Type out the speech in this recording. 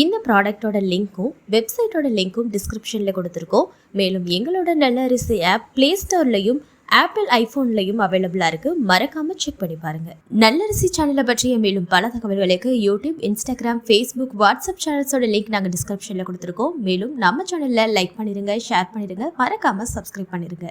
இந்த ப்ராடக்ட்டோட லிங்க்கும் வெப்சைட்டோட லிங்க்கும் டிஸ்கிரிப்ஷனில் கொடுத்துருக்கோம். மேலும் எங்களோட நல்ல அரிசி ஆப் ப்ளே ஸ்டோர்லையும் ஆப்பிள் ஐஃபோன்லையும் அவைலபிளாக இருக்குது மறக்காமல் செக் பண்ணி பாருங்கள் நல்லரிசி சேனலை பற்றிய மேலும் பல தகவல்களுக்கு யூடியூப் இன்ஸ்டாகிராம் ஃபேஸ்புக் வாட்ஸ்அப் சேனல்ஸோட லிங்க் நாங்கள் டிஸ்கிரிப்ஷனில் கொடுத்துருக்கோம். மேலும் நம்ம சேனலில் லைக் பண்ணிடுங்க ஷேர் பண்ணிடுங்க மறக்காமல் சப்ஸ்கிரைப் பண்ணிடுங்க